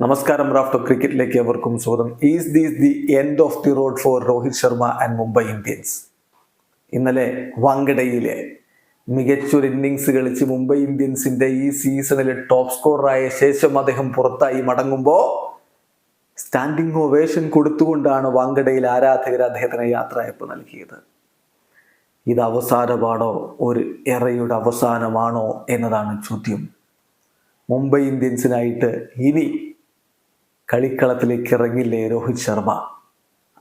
നമസ്കാരം റാഫ്റ്റോ ക്രിക്കറ്റിലേക്ക് എവർക്കും സ്വാഗതം. Is this the end of the road for Rohit Sharma and Mumbai Indians ഇന്നലെ വാങ്കഡയിലെ മികച്ചൊരു ഇന്നിങ്സ് കളിച്ച് മുംബൈ ഇന്ത്യൻസിന്റെ ഈ സീസണിലെ ടോപ്പ് സ്കോറായ ശേഷം അദ്ദേഹം പുറത്തായി മടങ്ങുമ്പോൾ സ്റ്റാൻഡിംഗ് ഓവേഷൻ കൊടുത്തുകൊണ്ടാണ് വാങ്കഡയിൽ ആരാധകർ അദ്ദേഹത്തിന് യാത്രയപ്പ് നൽകിയത്. ഇത് അവസാനമാണോ ഒരു എറയുടെ അവസാനമാണോ എന്നതാണ് ചോദ്യം. മുംബൈ ഇന്ത്യൻസിനായിട്ട് ഇനി കളിക്കളത്തിലേക്ക് ഇറങ്ങില്ലേ രോഹിത് ശർമ്മ?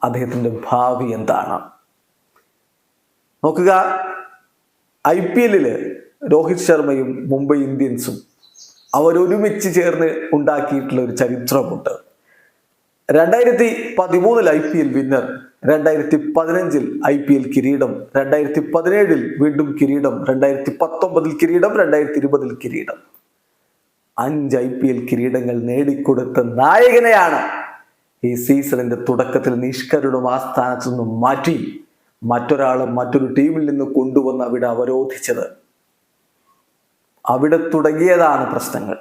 അദ്ദേഹത്തിന്റെ ഭാവി എന്താണ്? നോക്കുക ഐ പി എല്ലിൽ രോഹിത് ശർമ്മയും മുംബൈ ഇന്ത്യൻസും അവരൊരുമിച്ച് ചേർന്ന് ഉണ്ടാക്കിയിട്ടുള്ള ഒരു ചരിത്രമുണ്ട്. രണ്ടായിരത്തി പതിമൂന്നിൽ ഐ പി എൽ വിന്നർ രണ്ടായിരത്തി പതിനഞ്ചിൽ ഐ പി എൽ കിരീടം രണ്ടായിരത്തി പതിനേഴിൽ വീണ്ടും കിരീടം രണ്ടായിരത്തി പത്തൊമ്പതിൽ കിരീടം രണ്ടായിരത്തി ഇരുപതിൽ കിരീടം. അഞ്ച് ഐ പി എൽ കിരീടങ്ങൾ നേടിക്കൊടുത്ത നായകനെയാണ് ഈ സീസണിന്റെ തുടക്കത്തിൽ നിഷ്കരുടും ആ സ്ഥാനത്തു നിന്നും മാറ്റി മറ്റൊരാൾ മറ്റൊരു ടീമിൽ നിന്ന് കൊണ്ടുവന്ന് അവിടെ അവരോധിച്ചത്. അവിടെ തുടങ്ങിയതാണ് പ്രശ്നങ്ങൾ.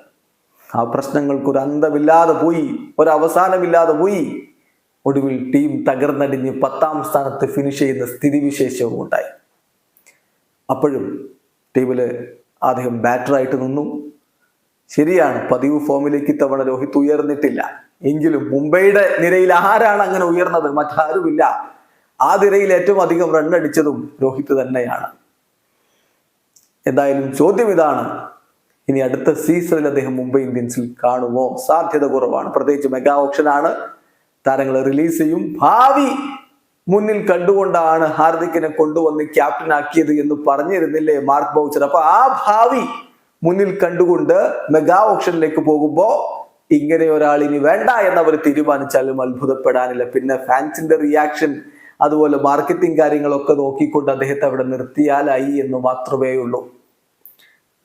ആ പ്രശ്നങ്ങൾക്ക് ഒരു അന്തമില്ലാതെ പോയി ഒരവസാനമില്ലാതെ പോയി. ഒടുവിൽ ടീം തകർന്നടിഞ്ഞ് പത്താം സ്ഥാനത്ത് ഫിനിഷ് ചെയ്യുന്ന സ്ഥിതിവിശേഷവും ഉണ്ടായി. അപ്പോഴും ടീമിൽ അദ്ദേഹം ബാറ്ററായിട്ട് നിന്നു. ശരിയാണ്. പതിവ് ഫോമിലേക്ക് ഇത്തവണ രോഹിത് ഉയർന്നിട്ടില്ല. എങ്കിലും മുംബൈയുടെ നിരയിൽ ആരാണ് അങ്ങനെ ഉയർന്നത്? മറ്റാരുമില്ല. ആ നിരയിൽ ഏറ്റവും അധികം റൺ അടിച്ചതും രോഹിത് തന്നെയാണ്. എന്തായാലും ചോദ്യം ഇതാണ്. ഇനി അടുത്ത സീസണിൽ അദ്ദേഹം മുംബൈ ഇന്ത്യൻസിൽ കാണുമോ? സാധ്യത കുറവാണ്. പ്രത്യേകിച്ച് മെഗാ ഓപ്ഷനാണ് താരങ്ങളെ റിലീസ് ചെയ്യും. ഭാവി മുന്നിൽ കണ്ടുകൊണ്ടാണ് ഹാർദിക്കിനെ കൊണ്ടുവന്ന് ക്യാപ്റ്റൻ ആക്കിയത് എന്ന് പറഞ്ഞിരുന്നില്ലേ മാർക്ക് ബൗച്ചർ? അപ്പൊ ആ ഭാവി മുന്നിൽ കണ്ടുകൊണ്ട് മെഗാ ഓപ്ഷനിലേക്ക് പോകുമ്പോൾ ഇങ്ങനെ ഒരാൾ ഇനി വേണ്ട എന്ന് എന്നവർ തീരുമാനിച്ചാലും അത്ഭുതപ്പെടാനില്ല. പിന്നെ ഫാൻസിന്റെ റിയാക്ഷൻ അതുപോലെ മാർക്കറ്റിംഗ് കാര്യങ്ങളൊക്കെ നോക്കിക്കൊണ്ട് അദ്ദേഹത്തെ അവിടെ നിർത്തിയാലായി എന്ന് മാത്രമേ ഉള്ളൂ.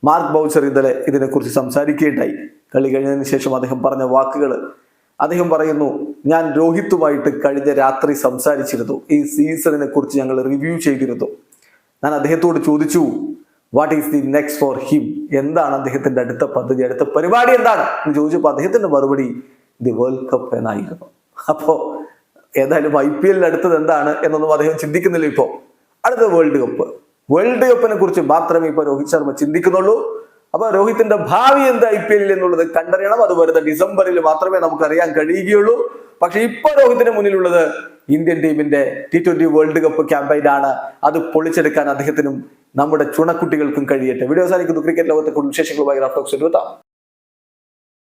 മാർക്ക് ബൗച്ചർ ഇന്നലെ ഇതിനെക്കുറിച്ച് സംസാരിക്കുകയുണ്ടായി. കളി കഴിഞ്ഞതിന് ശേഷം അദ്ദേഹം പറഞ്ഞ വാക്കുകൾ അദ്ദേഹം പറയുന്നു ഞാൻ രോഹിത്തുമായിട്ട് കഴിഞ്ഞ രാത്രി സംസാരിച്ചിരുന്നു. ഈ സീസണിനെ കുറിച്ച് ഞങ്ങൾ റിവ്യൂ ചെയ്തിരുന്നു. ഞാൻ അദ്ദേഹത്തോട് ചോദിച്ചു what is the next for him എന്താണ് അദ്ദേഹത്തിന്റെ അടുത്ത പദ്ധതി അടുത്ത പരിപാടി എന്താണ്? എന്ന് ചോദിച്ചപ്പോൾ അദ്ദേഹത്തിന്റെ മറുപടി ദി വേൾഡ് കപ്പ് എന്നായിരുന്നു. അപ്പോ ഏതായാലും ഐ പി എല്ലിൽ അടുത്തത് എന്താണ് എന്നൊന്നും അദ്ദേഹം ചിന്തിക്കുന്നില്ല ഇപ്പോ അടുത്ത വേൾഡ് കപ്പ്. വേൾഡ് കപ്പിനെ കുറിച്ച് മാത്രമേ ഇപ്പൊ രോഹിത് ശർമ്മ ചിന്തിക്കുന്നുള്ളൂ. അപ്പൊ രോഹിത്തിന്റെ ഭാവി എന്ത് ഐ പി എല്ലിൽ എന്നുള്ളത് കണ്ടറിയണം. അത് വരുന്ന ഡിസംബറിൽ മാത്രമേ നമുക്ക് അറിയാൻ കഴിയുകയുള്ളൂ. പക്ഷെ ഇപ്പൊ രോഹിത്തിന് മുന്നിലുള്ളത് ഇന്ത്യൻ ടീമിന്റെ T twenty World Cup campaign ആണ്. അത് പൊളിച്ചെടുക്കാൻ അദ്ദേഹത്തിനും നമ്മുടെ ചുണക്കുട്ടികൾക്കും കഴിയട്ടെ. വീഡിയോ സാധിക്കുന്നു ക്രിക്കറ്റ് ലോകത്തെ കൂടുതൽ വിശേഷങ്ങളുമായി റഫ്ലോക്സ് എത്താം